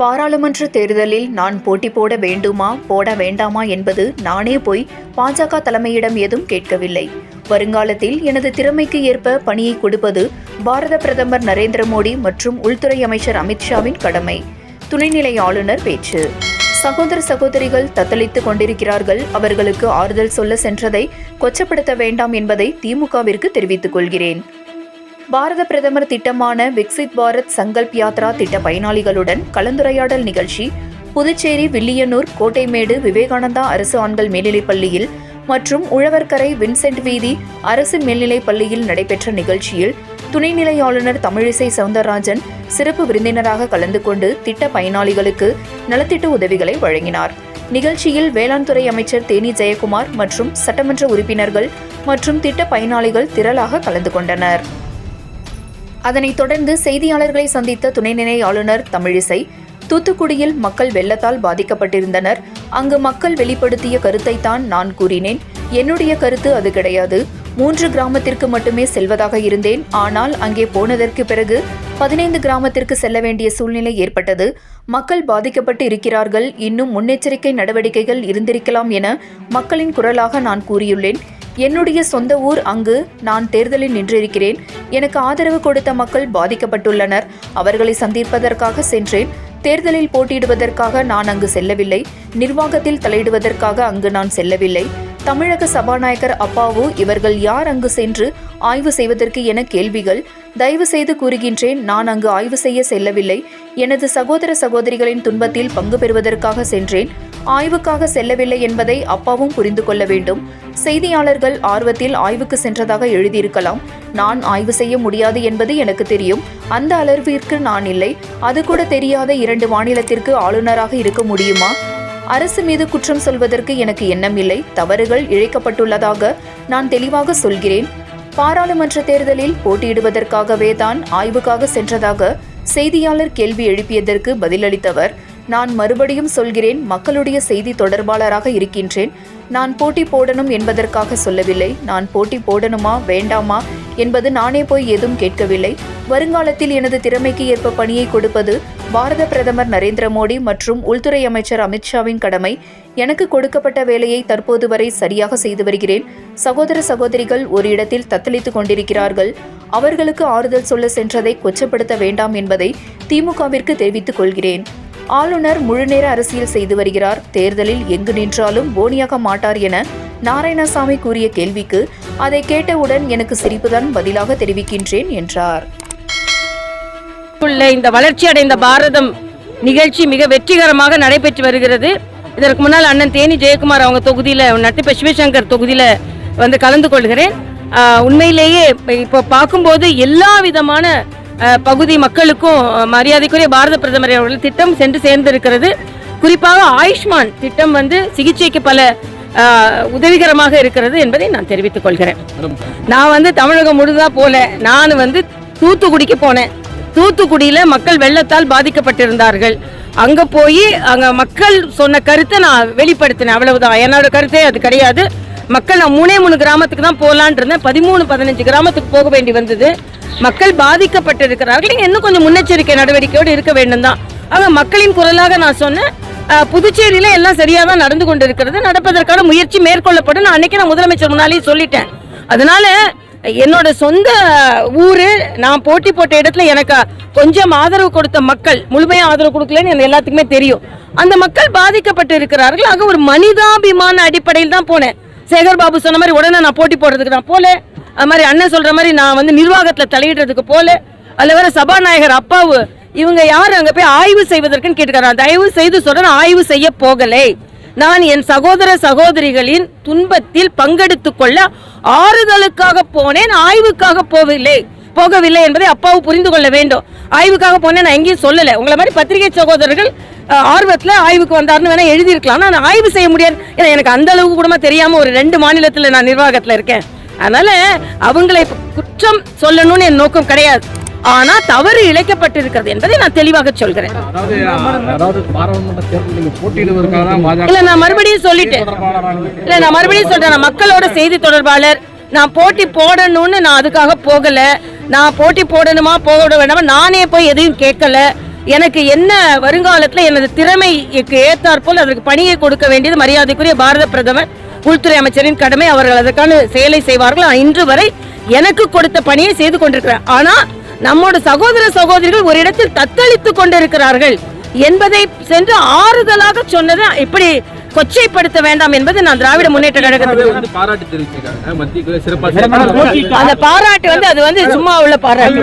பாராளுமன்ற தேர்தலில் நான் போட்டி போட வேண்டுமா போட வேண்டாமா என்பது நானே போய் பாஜக தலைமையிடம் ஏதும் கேட்கவில்லை. வருங்காலத்தில் எனது திறமைக்கு ஏற்ப பணியை கொடுப்பது பாரத பிரதமர் நரேந்திர மோடி மற்றும் உள்துறை அமைச்சர் அமித்ஷாவின் கடமை. துணைநிலை ஆளுநர் பேச்சு. சகோதர சகோதரிகள் தத்தளித்துக் கொண்டிருக்கிறார்கள் அவர்களுக்கு ஆறுதல் சொல்ல சென்றதை கொச்சப்படுத்த வேண்டாம் என்பதை திமுகவிற்கு தெரிவித்துக் கொள்கிறேன். பாரத பிரதமர் திட்டமான விக்சித் பாரத் சங்கல்ப் யாத்ரா திட்ட பயனாளிகளுடன் கலந்துரையாடல் நிகழ்ச்சி. புதுச்சேரி வில்லியனூர் கோட்டைமேடு விவேகானந்தா அரசு ஆண்கள் மேல்நிலைப் பள்ளியில் மற்றும் உழவர்கரை வின்சென்ட் வீதி அரசு மேல்நிலைப் பள்ளியில் நடைபெற்ற நிகழ்ச்சியில் துணைநிலை ஆளுநர் தமிழிசை சவுந்தரராஜன் சிறப்பு விருந்தினராக கலந்து கொண்டு திட்ட பயனாளிகளுக்கு நலத்திட்ட உதவிகளை வழங்கினார். நிகழ்ச்சியில் வேளாண் துறை அமைச்சர் தேனி ஜெயக்குமார் மற்றும் சட்டமன்ற உறுப்பினர்கள் மற்றும் திட்ட பயனாளிகள் திரளாக கலந்து கொண்டனர். அதனைத் தொடர்ந்து செய்தியாளர்களை சந்தித்த துணைநிலை ஆளுநர் தமிழிசை தூத்துக்குடியில் மக்கள் வெள்ளத்தால் பாதிக்கப்பட்டிருந்தனர். அங்கு மக்கள் வெளிப்படுத்திய கருத்தைத்தான் நான் கூறினேன். என்னுடைய கருத்து அது கிடையாது. மூன்று கிராமத்திற்கு மட்டுமே செல்வதாக இருந்தேன். ஆனால் அங்கே போனதற்கு பிறகு பதினைந்து கிராமத்திற்கு செல்ல வேண்டிய சூழ்நிலை ஏற்பட்டது. மக்கள் பாதிக்கப்பட்டு இருக்கிறார்கள். இன்னும் முன்னெச்சரிக்கை நடவடிக்கைகள் இருந்திருக்கலாம் என மக்களின் குரலாக நான் கூறியுள்ளேன். என்னுடைய சொந்த ஊர் அங்கு நான் தேர்தலில் நின்றிருக்கிறேன். எனக்கு ஆதரவு கொடுத்த மக்கள் பாதிக்கப்பட்டுள்ளனர். அவர்களை சந்திப்பதற்காக சென்றேன். தேர்தலில் போட்டியிடுவதற்காக நான் அங்கு செல்லவில்லை. நிர்வாகத்தில் தலையிடுவதற்காக அங்கு நான் செல்லவில்லை. தமிழக சபாநாயகர் அப்பாவு இவர்கள் யார் அங்கு சென்று ஆய்வு செய்வதற்கு என கேள்விகள். தயவு செய்து கூறுகின்றேன் நான் அங்கு ஆய்வு செய்ய செல்லவில்லை. எனது சகோதர சகோதரிகளின் துன்பத்தில் பங்கு பெறுவதற்காக சென்றேன். ஆய்வுக்காக செல்லவில்லை என்பதை அப்பாவும் புரிந்து கொள்ள வேண்டும். செய்தியாளர்கள் ஆர்வத்தில் ஆய்வுக்கு சென்றதாக எழுதியிருக்கலாம். நான் ஆய்வு செய்ய முடியாது என்பது எனக்கு தெரியும். அந்த அளவிற்கு நான் இல்லை. அது கூட தெரியாத இரண்டு மாநிலத்திற்கு ஆளுநராக இருக்க முடியுமா? அரசு மீது குற்றம் சொல்வதற்கு எனக்கு எண்ணமில்லை. தவறுகள் இழைக்கப்பட்டுள்ளதாக நான் தெளிவாக சொல்கிறேன். பாராளுமன்ற தேர்தலில் போட்டியிடுவதற்காகவே தான் ஆய்வுக்காக சென்றதாக செய்தியாளர் கேள்வி எழுப்பியதற்கு பதிலளித்தவர். நான் மறுபடியும் சொல்கிறேன் மக்களுடைய செய்தி தொடர்பாளராக இருக்கின்றேன். நான் போட்டி போடணும் என்பதற்காக சொல்லவில்லை. நான் போட்டி போடணுமா வேண்டாமா என்பது நானே போய் ஏதும் கேட்கவில்லை. வருங்காலத்தில் எனது திறமைக்கு ஏற்ப பணியை கொடுப்பது பாரத பிரதமர் நரேந்திர மோடி மற்றும் உள்துறை அமைச்சர் அமித்ஷாவின் கடமை. எனக்கு கொடுக்கப்பட்ட வேலையை தற்போது வரை சரியாக செய்து வருகிறேன். சகோதர சகோதரிகள் ஒரு இடத்தில் தத்தளித்துக் கொண்டிருக்கிறார்கள். அவர்களுக்கு ஆறுதல் சொல்ல சென்றதை கொச்சப்படுத்த வேண்டாம் என்பதை திமுகவிற்கு தெரிவித்துக் கொள்கிறேன். ஆளுநர் முழுநேர அரசியல் செய்து வருகிறார். தேர்தலில் எங்கு நின்றாலும் போனியாக மாட்டார் என நாராயணசாமி கூறிய கேள்விக்கு அதை கேட்டவுடன் எனக்கு சிரிப்புதான் பதிலாக தெரிவிக்கின்றேன் என்றார். இந்த வளர்ச்சி அடைந்த பாரதம் நிகழ்ச்சி மிக வெற்றிகரமாக நடைபெற்று வருகிறது. இதற்கு முன்னால் அண்ணன் தேனி ஜெயக்குமார் அவங்க தொகுதியில் நட்டிப்ப சிவசங்கர் தொகுதியில் வந்து கலந்து கொள்கிறேன். உண்மையிலேயே இப்போ பார்க்கும்போது எல்லா விதமான பகுதி மக்களுக்கும் மரியாதைக்குரிய பாரத பிரதமர் அவர்கள் திட்டம் சென்று சேர்ந்திருக்கிறது. குறிப்பாக ஆயுஷ்மான் திட்டம் வந்து சிகிச்சைக்கு பல உதவிகரமாக இருக்கிறது என்பதை நான் தெரிவித்துக் கொள்கிறேன். நான் வந்து தமிழகம் முழுதா போல நான் வந்து தூத்துக்குடிக்கு போனேன். தூத்துக்குடியில மக்கள் வெள்ளத்தால் பாதிக்கப்பட்டிருந்தார்கள். அங்க போய் அங்க மக்கள் சொன்ன கருத்தை நான் வெளிப்படுத்தினேன். அவ்வளவுதான். என்னோட கருத்தே அது கிடையாது. மக்கள் நான் மூணே மூணு கிராமத்துக்கு தான் போகலான் இருந்தேன். பதிமூணு பதினஞ்சு கிராமத்துக்கு போக வேண்டி வந்தது. மக்கள் பாதிக்கப்பட்டிருக்கிறார்கள். நீங்க இன்னும் கொஞ்சம் முன்னெச்சரிக்கை நடவடிக்கையோடு இருக்க வேண்டும் தான் ஆக மக்களின் குரலாக நான் சொன்னேன். புதுச்சேரியில எல்லாம் சரியா தான் நடந்து கொண்டிருக்கிறது. நடப்பதற்கான முயற்சி மேற்கொள்ளப்படும். நான் அன்னைக்கு நான் முதலமைச்சர் முன்னாலேயே சொல்லிட்டேன். அதனால என்னோட சொந்த ஊரு நான் போட்டி போட்ட இடத்துல எனக்கு கொஞ்சம் ஆதரவு கொடுத்த மக்கள் முழுமையாக ஆதரவு கொடுக்கலன்னு எனக்கு எல்லாத்துக்குமே தெரியும். அந்த மக்கள் பாதிக்கப்பட்டு இருக்கிறார்கள் ஆக ஒரு மனிதாபிமான அடிப்படையில் தான் போனேன். சேகர் பாபு சொன்ன மாதிரி உடனே நான் போட்டி போடுறதுக்கு நான் போல. அது மாதிரி அண்ணன் சொல்ற மாதிரி நான் வந்து நிர்வாகத்தில் தலையிடுறதுக்கு போல. அதில் வேற சபாநாயகர் அப்பாவு இவங்க யார்? அங்கே போய் ஆய்வு செய்வதற்குன்னு கேட்டுக்கிறாங்க தயவு செய்து சொல்றேன் ஆய்வு செய்ய போகலை. நான் என் சகோதர சகோதரிகளின் துன்பத்தில் பங்கெடுத்து கொள்ள ஆறுதலுக்காக போனேன் ஆய்வுக்காக போகவில்லை போகவில்லை என்பதை அப்பாவு புரிந்து கொள்ள வேண்டும். ஆய்வுக்காக போனேன் நான் எங்கேயும் சொல்லலை. உங்களை மாதிரி பத்திரிகை சகோதரர்கள் ஆர்வத்துல ஆய்வுக்கு வந்தாருன்னு வேணா எழுதியிருக்கலாம். நான் ஆய்வு செய்ய முடியாது. ஏன்னா எனக்கு அந்த அளவுக்கு கூட தெரியாம ஒரு ரெண்டு மாநிலத்துல நான் நிர்வாகத்துல இருக்கேன். அதனால அவங்களை குற்றம் சொல்லணும்னு என் நோக்கம் கிடையாது. ஆனா தவறு இழைக்கப்பட்டிருக்கிறது என்பதை நான் தெளிவாக சொல்கிறேன். இல்ல நான் மறுபடியும் சொல்லிட்டேன். இல்ல நான் மறுபடியும் சொல்றேன். நான் மக்களோட செய்தி தொடர்பாளர். நான் போட்டி போடணும்னு நான் அதுக்காக போகல. நான் போட்டி போடணுமா போட வேண்டாமா நானே போய் எதையும் கேட்கல. எனக்கு என்ன வருங்காலத்துல எனது திறமைக்கு ஏற்றாற்போல் அதற்கு பணியை கொடுக்க வேண்டியது மரியாதைக்குரிய பாரத பிரதமர் உள்துறை அமைச்சரின் கடமை. அவர்கள் அதற்கான செயலை செய்வார்கள். ஆனால் இன்று வரை எனக்கு கொடுத்த பணியை செய்து கொண்டிருக்கிறார். ஆனா நம்மோட சகோதர சகோதரிகள் ஒரு இடத்தில் தத்தளித்துக் கொண்டிருக்கிறார்கள் என்பதை சென்று ஆறுதலாக சொன்னதை இப்படி கொச்சைப்படுத்த வேண்டாம் என்பது நான் திராவிட முன்னேற்ற கழகத்துக்கு பாராட்டு அந்த பாராட்டு வந்து அது வந்து சும்மா உள்ள பாராட்டு.